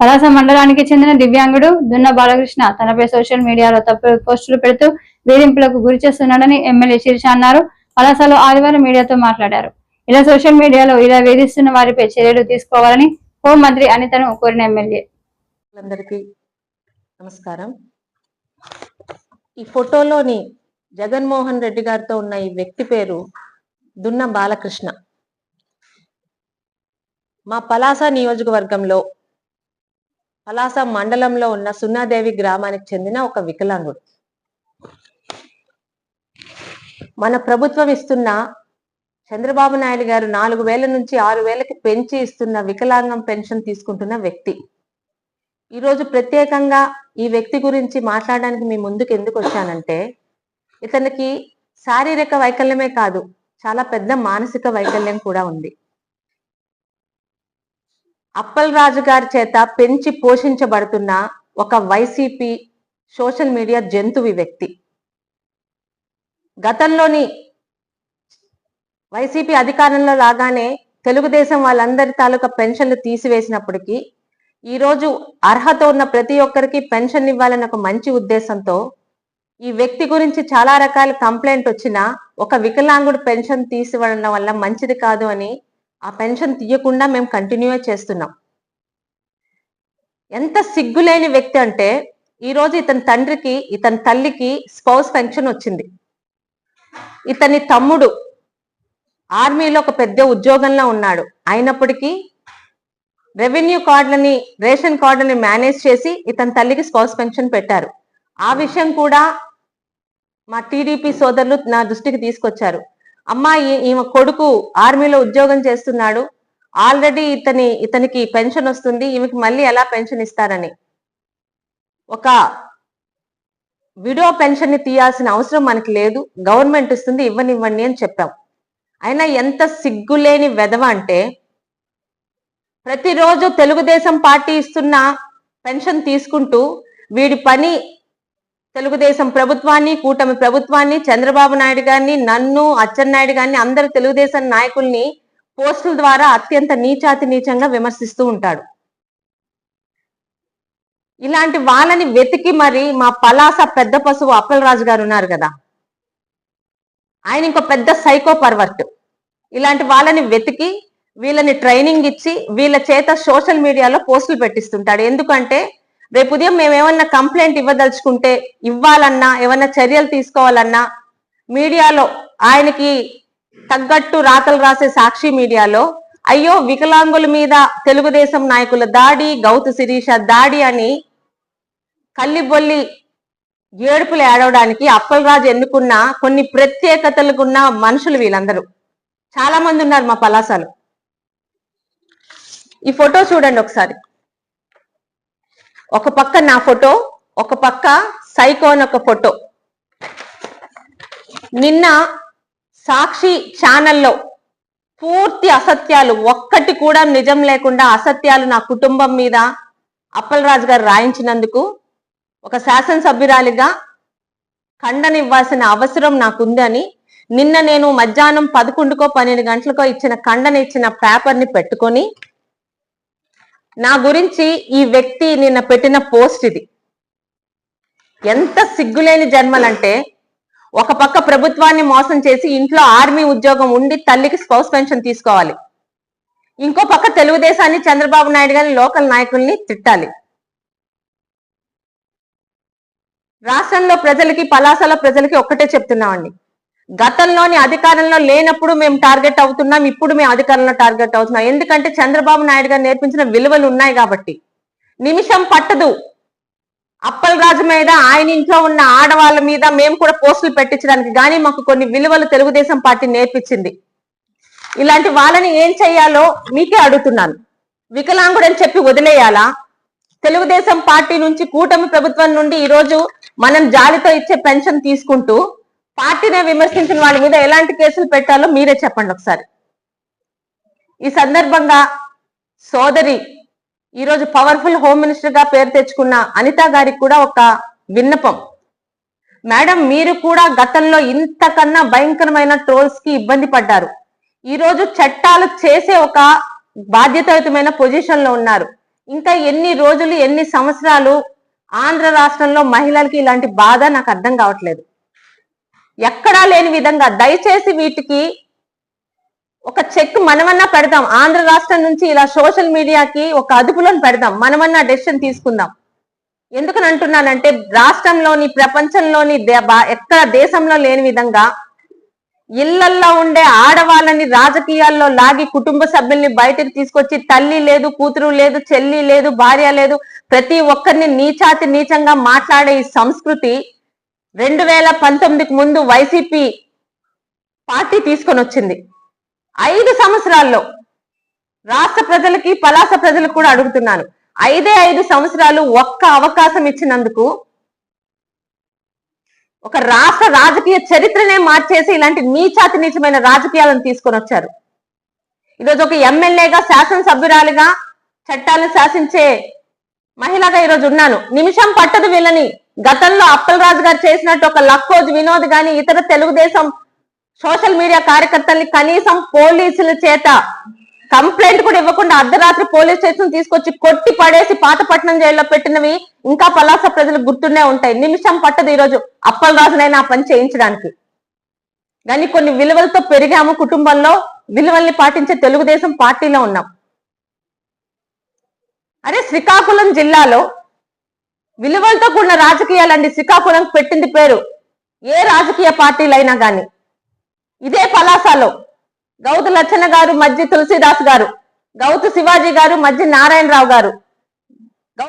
పలాస మండలానికి చెందిన దివ్యాంగుడు దున్న బాలకృష్ణ. తనపై సోషల్ మీడియాలో తప్పుడు పోస్టులు పెడుతూ వేధింపులకు గురి చేస్తున్నాడని ఎమ్మెల్యే శిరీష అన్నారు. పలాసలో ఆదివారం మీడియాతో మాట్లాడారు. ఇలా సోషల్ మీడియాలో ఇలా వేధిస్తున్న వారిపై చర్యలు తీసుకోవాలని హోంమంత్రి అనితను కోరిన ఎమ్మెల్యే. అందరికీ నమస్కారం. ఈ ఫోటోలోని జగన్మోహన్ రెడ్డి గారితో ఉన్న ఈ వ్యక్తి పేరు దున్న బాలకృష్ణ. మా పలాస నియోజకవర్గంలో పలాస మండలంలో ఉన్న సున్నాదేవి గ్రామానికి చెందిన ఒక వికలాంగుడు. మన ప్రభుత్వం ఇస్తున్న చంద్రబాబు నాయుడు గారు నాలుగు వేల నుంచి ఆరు వేలకి పెంచి ఇస్తున్న వికలాంగం పెన్షన్ తీసుకుంటున్న వ్యక్తి. ఈరోజు ప్రత్యేకంగా ఈ వ్యక్తి గురించి మాట్లాడడానికి మీ ముందుకు ఎందుకు వచ్చానంటే ఇతనికి శారీరక వైకల్యమే కాదు చాలా పెద్ద మానసిక వైకల్యం కూడా ఉంది. అప్పల్ రాజు గారి చేత పెంచి పోషించబడుతున్న ఒక వైసీపీ సోషల్ మీడియా జంతువి వ్యక్తి. గతంలోని వైసీపీ అధికారంలో రాగానే తెలుగుదేశం వాళ్ళందరి తాలూకా పెన్షన్లు తీసివేసినప్పటికీ ఈరోజు అర్హత ఉన్న ప్రతి ఒక్కరికి పెన్షన్ ఇవ్వాలని ఒక మంచి ఉద్దేశంతో ఈ వ్యక్తి గురించి చాలా రకాల కంప్లైంట్ వచ్చినా ఒక వికలాంగుడు పెన్షన్ తీసివ్వడం వల్ల మంచిది కాదు అని ఆ పెన్షన్ తీయకుండా మేము కంటిన్యూ చేస్తున్నాం. ఎంత సిగ్గులేని వ్యక్తి అంటే ఈరోజు ఇతని తండ్రికి ఇతని తల్లికి స్పౌస్ పెన్షన్ వచ్చింది. ఇతని తమ్ముడు ఆర్మీలో ఒక పెద్ద ఉద్యోగంలో ఉన్నాడు. అయినప్పటికీ రెవెన్యూ కార్డులని రేషన్ కార్డులని మేనేజ్ చేసి ఇతని తల్లికి స్పౌస్ పెన్షన్ పెట్టారు. ఆ విషయం కూడా మా టీడీపీ సోదరులు నా దృష్టికి తీసుకొచ్చారు. అమ్మాయి ఈ- ఈమె కొడుకు ఆర్మీలో ఉద్యోగం చేస్తున్నాడు. ఆల్రెడీ ఇతని ఇతనికి పెన్షన్ వస్తుంది. ఈమెకి మళ్ళీ ఎలా పెన్షన్ ఇస్తారని. ఒక విడో పెన్షన్ని తీయాల్సిన అవసరం మనకి లేదు. గవర్నమెంట్ ఇస్తుంది ఇవ్వనివ్వండి అని చెప్పాం. అయినా ఎంత సిగ్గులేని వెధవ అంటే ప్రతిరోజు తెలుగుదేశం పార్టీ ఇస్తున్న పెన్షన్ తీసుకుంటూ వీడి పని తెలుగుదేశం ప్రభుత్వాన్ని కూటమి ప్రభుత్వాన్ని చంద్రబాబు నాయుడు గారిని నన్ను అచ్చెన్నాయుడు గారిని అందరు తెలుగుదేశం నాయకుల్ని పోస్టుల ద్వారా అత్యంత నీచాతి నీచంగా విమర్శిస్తూ ఉంటాడు. ఇలాంటి వాళ్ళని వెతికి మరి మా పలాస పెద్ద పశువు అప్పలరాజు గారు ఉన్నారు కదా. ఆయన ఇంకో పెద్ద సైకో పర్వర్ట్. ఇలాంటి వాళ్ళని వెతికి వీళ్ళని ట్రైనింగ్ ఇచ్చి వీళ్ళ చేత సోషల్ మీడియాలో పోస్టులు పెట్టిస్తుంటాడు. ఎందుకంటే రేపు ఉదయం మేము ఏమన్నా కంప్లైంట్ ఇవ్వదలుచుకుంటే ఇవ్వాలన్నా ఏమన్నా చర్యలు తీసుకోవాలన్నా మీడియాలో ఆయనకి తగ్గట్టు రాతలు రాసే సాక్షి మీడియాలో అయ్యో వికలాంగుల మీద తెలుగుదేశం నాయకుల దాడి గౌతు శిరీష దాడి అని కల్లిబొల్లి ఏడుపులు ఏడవడానికి అప్పలరాజు ఎన్నుకున్న కొన్ని ప్రత్యేకతలకున్న మనుషులు వీళ్ళందరూ. చాలా మంది ఉన్నారు మా పలాసాలు. ఈ ఫోటో చూడండి ఒకసారి. ఒక పక్క నా ఫోటో ఒక పక్క సైకోన్ ఒక ఫోటో. నిన్న సాక్షి ఛానల్లో పూర్తి అసత్యాలు ఒక్కటి కూడా నిజం లేకుండా అసత్యాలు నా కుటుంబం మీద అప్పలరాజు గారు రాయించినందుకు ఒక శాసనసభ్యురాలిగా ఖండనివ్వాల్సిన అవసరం నాకుందని నిన్న నేను మధ్యాహ్నం పదకొండుకో పన్నెండు గంటలకో ఇచ్చిన ఖండన ఇచ్చిన పేపర్ని పెట్టుకొని నా గురించి ఈ వ్యక్తి నిన్న పెట్టిన పోస్ట్ ఇది. ఎంత సిగ్గులేని జన్మలంటే ఒక పక్క ప్రభుత్వాన్ని మోసం చేసి ఇంట్లో ఆర్మీ ఉద్యోగం ఉండి తల్లికి స్పౌస్ పెన్షన్ తీసుకోవాలి. ఇంకో పక్క తెలుగుదేశాన్ని చంద్రబాబు నాయుడు గారి లోకల్ నాయకుల్ని తిట్టాలి. రాష్ట్రంలో ప్రజలకి పలాసల ప్రజలకి ఒక్కటే చెప్తున్నామండి. గతంలోని అధికారంలో లేనప్పుడు మేము టార్గెట్ అవుతున్నాం ఇప్పుడు మేము అధికారంలో టార్గెట్ అవుతున్నాం. ఎందుకంటే చంద్రబాబు నాయుడు గారు నేర్పించిన విలువలు ఉన్నాయి కాబట్టి. నిమిషం పట్టదు. అప్పల్ రాజు మీద ఆయన ఇంట్లో ఉన్న ఆడవాళ్ళ మీద మేము కూడా పోస్టులు పెట్టించడానికి కానీ మాకు కొన్ని విలువలు తెలుగుదేశం పార్టీ నేర్పించింది. ఇలాంటి వాళ్ళని ఏం చెయ్యాలో మీకే అడుగుతున్నాను. వికలాంగుడు అని చెప్పి వదిలేయాలా? తెలుగుదేశం పార్టీ నుంచి కూటమి ప్రభుత్వం నుండి ఈరోజు మనం జాలితో ఇచ్చే పెన్షన్ తీసుకుంటూ పార్టీనే విమర్శించిన వాళ్ళ మీద ఎలాంటి కేసులు పెట్టాలో మీరే చెప్పండి ఒకసారి. ఈ సందర్భంగా సోదరి ఈరోజు పవర్ఫుల్ హోమ్ మినిస్టర్గా పేరు తెచ్చుకున్న అనిత గారికి కూడా ఒక విన్నపం. మేడం మీరు కూడా గతంలో ఇంతకన్నా భయంకరమైన ట్రోల్స్కి ఇబ్బంది పడ్డారు. ఈరోజు చట్టాలు చేసే ఒక బాధ్యతాయుతమైన పొజిషన్లో ఉన్నారు. ఇంకా ఎన్ని రోజులు ఎన్ని సంవత్సరాలు ఆంధ్ర రాష్ట్రంలో మహిళలకి ఇలాంటి బాధ నాకు అర్థం కావట్లేదు. ఎక్కడా లేని విధంగా దయచేసి వీటికి ఒక చెక్ మనమన్నా పెడదాం. ఆంధ్ర రాష్ట్రం నుంచి ఇలా సోషల్ మీడియాకి ఒక అదుపులోని పెడదాం. మనమన్నా డెసిషన్ తీసుకుందాం. ఎందుకని అంటున్నానంటే రాష్ట్రంలోని ప్రపంచంలోని ఎక్కడ దేశంలో లేని విధంగా ఇళ్ళల్లో ఉండే ఆడవాళ్ళని రాజకీయాల్లో లాగి కుటుంబ సభ్యుల్ని బయటకు తీసుకొచ్చి తల్లి లేదు కూతురు లేదు చెల్లి లేదు భార్య లేదు ప్రతి ఒక్కరిని నీచాతి నీచంగా మాట్లాడే ఈ సంస్కృతి రెండు వేల పంతొమ్మిదికి ముందు వైసీపీ పార్టీ తీసుకొని వచ్చింది. ఐదు సంవత్సరాల్లో రాష్ట్ర ప్రజలకి పలాస ప్రజలకు కూడా అడుగుతున్నాను. ఐదే ఐదు సంవత్సరాలు ఒక్క అవకాశం ఇచ్చినందుకు ఒక రాష్ట్ర రాజకీయ చరిత్రనే మార్చేసి ఇలాంటి నీచాతి నీచమైన రాజకీయాలను తీసుకొని వచ్చారు. ఈరోజు ఒక ఎమ్మెల్యేగా శాసనసభ్యురాలుగా చట్టాలను శాసించే మహిళగా ఈరోజు ఉన్నాను. నిమిషం పట్టదు వీళ్ళని. గతంలో అప్పలరాజు గారు చేసినట్టు ఒక లక్కోజ్ వినోద్ గాని ఇతర తెలుగుదేశం సోషల్ మీడియా కార్యకర్తల్ని కనీసం పోలీసుల చేత కంప్లైంట్ కూడా ఇవ్వకుండా అర్ధరాత్రి పోలీస్ స్టేషన్ తీసుకొచ్చి కొట్టి పడేసి పాతపట్నం జైల్లో పెట్టినవి ఇంకా పలాస ప్రజలు గుర్తునే ఉంటాయి. నిమిషం పట్టదు ఈరోజు అప్పలరాజునైనా ఆ పని చేయించడానికి. కానీ కొన్ని విలువలతో పెరిగాము కుటుంబంలో విలువల్ని పాటించే తెలుగుదేశం పార్టీలో ఉన్నాం. అరే శ్రీకాకుళం జిల్లాలో విలువలతో కూడిన రాజకీయాలండి శ్రీకాకుళం పెట్టింది పేరు. ఏ రాజకీయ పార్టీలైనా గాని. ఇదే పలాసలో గౌతు లచ్చన్న గారు మధ్య తులసిదాస్ గారు గౌతు శివాజీ గారు మధ్య నారాయణరావు గారు.